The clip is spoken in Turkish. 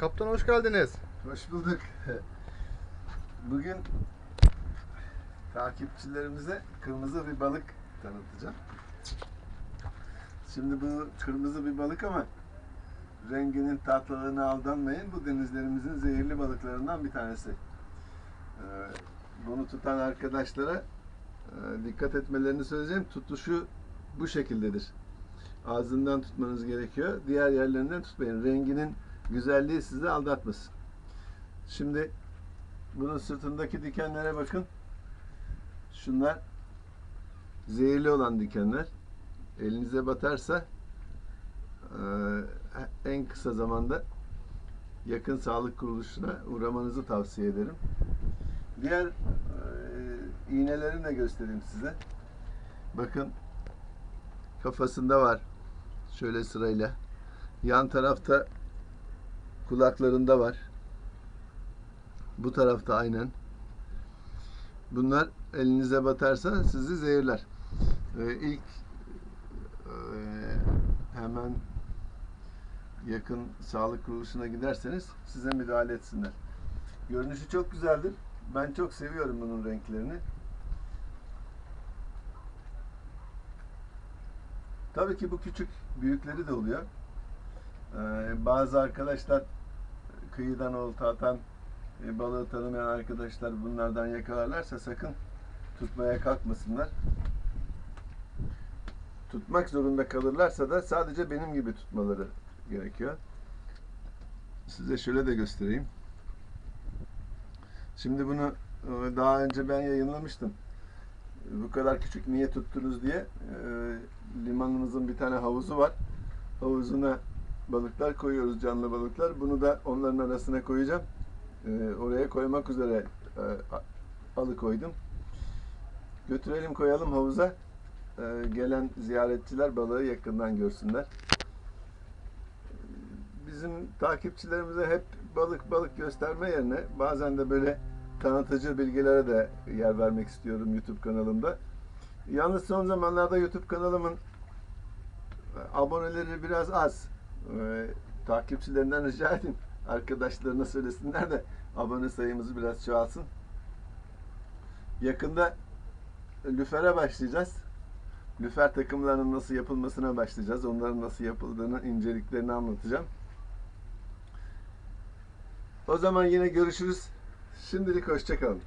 Kaptan hoş geldiniz. Hoş bulduk. Bugün takipçilerimize kırmızı bir balık tanıtacağım. Şimdi bu kırmızı bir balık ama renginin tatlılığına aldanmayın. Bu denizlerimizin zehirli balıklarından bir tanesi. Ee, Bunu tutan arkadaşlara e, dikkat etmelerini söyleyeceğim. Tutuşu bu şekildedir. Ağzından tutmanız gerekiyor. Diğer yerlerinden tutmayın. Renginin güzelliği sizi aldatmasın. Şimdi bunun sırtındaki dikenlere bakın. Şunlar zehirli olan dikenler. Elinize batarsa en kısa zamanda yakın sağlık kuruluşuna uğramanızı tavsiye ederim. Diğer iğnelerini de göstereyim size. Bakın kafasında var. Şöyle sırayla. Yan tarafta kulaklarında var. Bu tarafta aynen. Bunlar elinize batarsa sizi zehirler. Ee, ilk e, hemen yakın sağlık kuruluşuna giderseniz size müdahale etsinler. Görünüşü çok güzeldir. Ben çok seviyorum bunun renklerini. Tabii ki bu küçük, büyükleri de oluyor. Ee, bazı arkadaşlar kıyıdan olta atan e, balığı tanımayan arkadaşlar bunlardan yakalarlarsa sakın tutmaya kalkmasınlar. Tutmak zorunda kalırlarsa da sadece benim gibi tutmaları gerekiyor. Size şöyle de göstereyim. Şimdi bunu e, daha önce ben yayınlamıştım. Bu kadar küçük niye tuttunuz diye. E, Limanımızın bir tane havuzu var. Havuzuna balıklar koyuyoruz, canlı balıklar. Bunu da onların arasına koyacağım. Ee, oraya koymak üzere e, alıkoydum. Götürelim koyalım havuza. Ee, gelen ziyaretçiler balığı yakından görsünler. Bizim takipçilerimize hep balık balık gösterme yerine bazen de böyle tanıtıcı bilgilere de yer vermek istiyorum YouTube kanalımda. Yalnız son zamanlarda YouTube kanalımın e, aboneleri biraz az. Ee, takipçilerinden rica edin. Arkadaşlarına söylesinler de abone sayımızı biraz çoğalsın. Yakında lüfere başlayacağız. Lüfer takımlarının nasıl yapılmasına başlayacağız. Onların nasıl yapıldığını, inceliklerini anlatacağım. O zaman yine görüşürüz. Şimdilik hoşçakalın.